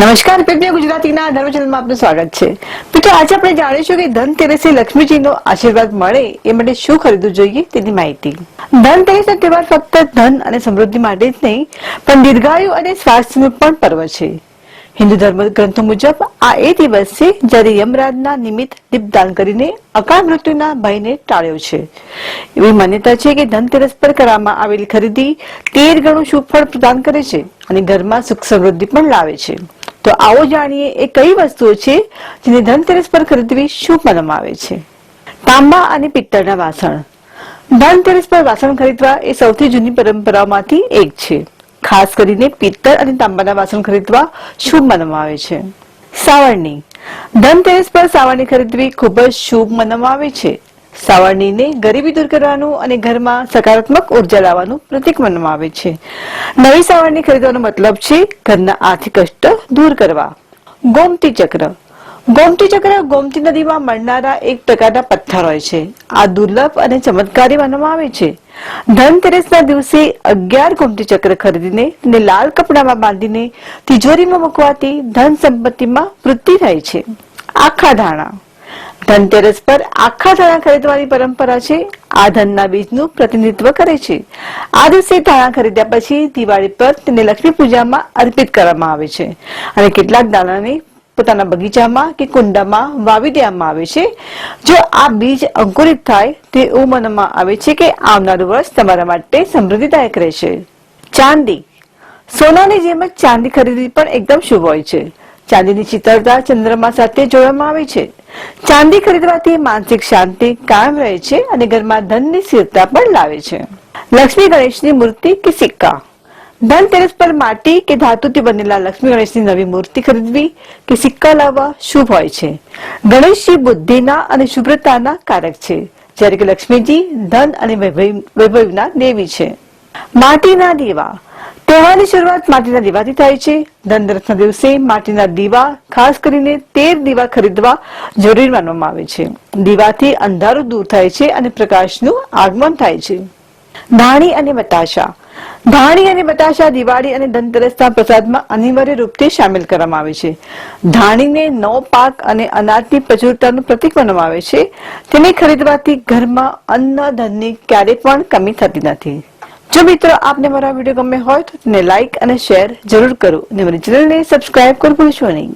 નમસ્કાર પીપીએ ગુજરાતીના ધર્મ ચેનલમાં આપનું સ્વાગત છે. મિત્રો આજે આપણે જાણીશું કે ધનતેરસે લક્ષ્મીજીનો આશીર્વાદ મળે એ માટે શું ખરીદવું જોઈએ તેની માહિતી. ધનતેરસનો તહેવાર ફક્ત ધન અને સમૃદ્ધિ માટે જ નહીં, પણ દીર્ઘાયુ અને સ્વાસ્થ્યનું પણ પર્વ છે. હિન્દુ ધર્મ ગ્રંથો મુજબ આ એ દિવસ છે જ્યારે યમરાજના નિમિત્ત દીપદાન કરીને અકાળ મૃત્યુના ભયને ટાળ્યો છે. એવી માન્યતા છે કે ધનતેરસ પર કરવામાં આવેલી ખરીદી તેર ગણું સુફળ પ્રદાન કરે છે અને ઘરમાં સુખ સમૃદ્ધિ પણ લાવે છે. તો આવો જાણીએ એ કઈ વસ્તુઓ છે જેને ધનતેરસ પર ખરીદવી શુભ માનવામાં આવે છે. તાંબા અને પિત્તળના વાસણ. ધનતેરસ પર વાસણ ખરીદવા એ સૌથી જૂની પરંપરામાંથી એક છે. ખાસ કરીને પિત્તળ અને તાંબાના વાસણ ખરીદવા શુભ માનવામાં આવે છે. સાવરણી. ધનતેરસ પર સાવરણી ખરીદવી ખૂબ જ શુભ માનવામાં આવે છે. સાવરણીને ગરીબી દૂર કરવાનું અને ઘરમાં સકારાત્મક ઊર્જા લાવવાનું પ્રતીક માનવામાં આવે છે. નવી સાવરણી ખરીદવાનો મતલબ છે ઘરના આર્થિક કષ્ટ દૂર કરવા. ગોમતી ચક્ર. ગોમતી ચક્ર ગોમતી નદીમાં મળનારા એક પ્રકારના પથ્થર હોય છે. આ દુર્લભ અને ચમત્કારી માનવામાં આવે છે. ધનતેરસના દિવસે અગિયાર ગોમતી ચક્ર ખરીદીને તેને લાલ કપડામાં બાંધીને તિજોરીમાં મૂકવાથી ધન સંપત્તિમાં વૃદ્ધિ થાય છે. આખા ધાણા. ધનતેરસ પર આખા ધાણા ખરીદવાની પરંપરા છે. આ ધનના બીજનું પ્રતિનિધિત્વ કરે છે. આ દિવસે ધાણા ખરીદ્યા પછી દિવાળી પર તેને લક્ષ્મી પૂજામાં અર્પિત કરવામાં આવે છે. અને કેટલાક દાણાને પોતાના બગીચામાં કે કુંડામાં વાવી દેવામાં આવે છે. જો આ બીજ અંકુરિત થાય, તે એવું માનવામાં આવે છે કે આવનારું વર્ષ તમારા માટે સમૃદ્ધિદાયક રહેશે. ચાંદી. સોનાની જેમ જ ચાંદી ખરીદી પણ એકદમ શુભ હોય છે. ચાંદીની ચિતરતા ચંદ્રમા સાથે જોડવામાં આવે છે. ચાંદી ખરીદવાથી માનસિક શાંતિ કાયમ રહે છે અને ઘરમાં ધનની સ્થિરતા પણ લાવે છે. લક્ષ્મી ગણેશની મૂર્તિ કે સિક્કા? ધનતેરસ પર માટી કે ધાતુથી બનેલા લક્ષ્મી ગણેશની નવી મૂર્તિ ખરીદવી કે સિક્કા લાવવા શુભ હોય છે. ગણેશજી બુદ્ધિના અને શુભ્રતાના કારક છે, જ્યારે કે લક્ષ્મીજી ધન અને વૈભવ- વૈભવના દેવી છે. માટીના દીવા. તહેવારની શરૂઆત માટીના દીવાથી થાય છે. ધનતેરસના દિવસે માટીના દીવા, ખાસ કરીને તેર દીવા ખરીદવા જરૂરી માનવામાં આવે છે. દીવાથી અંધારું દૂર થાય છે અને પ્રકાશનું આગમન થાય છે. ધાણી અને બતાશા. ધાણી અને બતાશા દિવાળી અને ધનતેરસના પ્રસાદમાં અનિવાર્ય રૂપથી સામેલ કરવામાં આવે છે. ધાણીને નવ પાક અને અનાજની પ્રચુરતાનું પ્રતીક માનવામાં આવે છે. તેને ખરીદવાથી ઘરમાં અન્ન, ધનની ક્યારેય પણ કમી થતી નથી. જો મિત્રો આપને મારા વીડિયો ગમે હોય તો તેને લાઈક અને શેર જરૂર કરો. અને મારી ચેનલને સબસ્ક્રાઇબ કરવું ભૂલશો નહીં.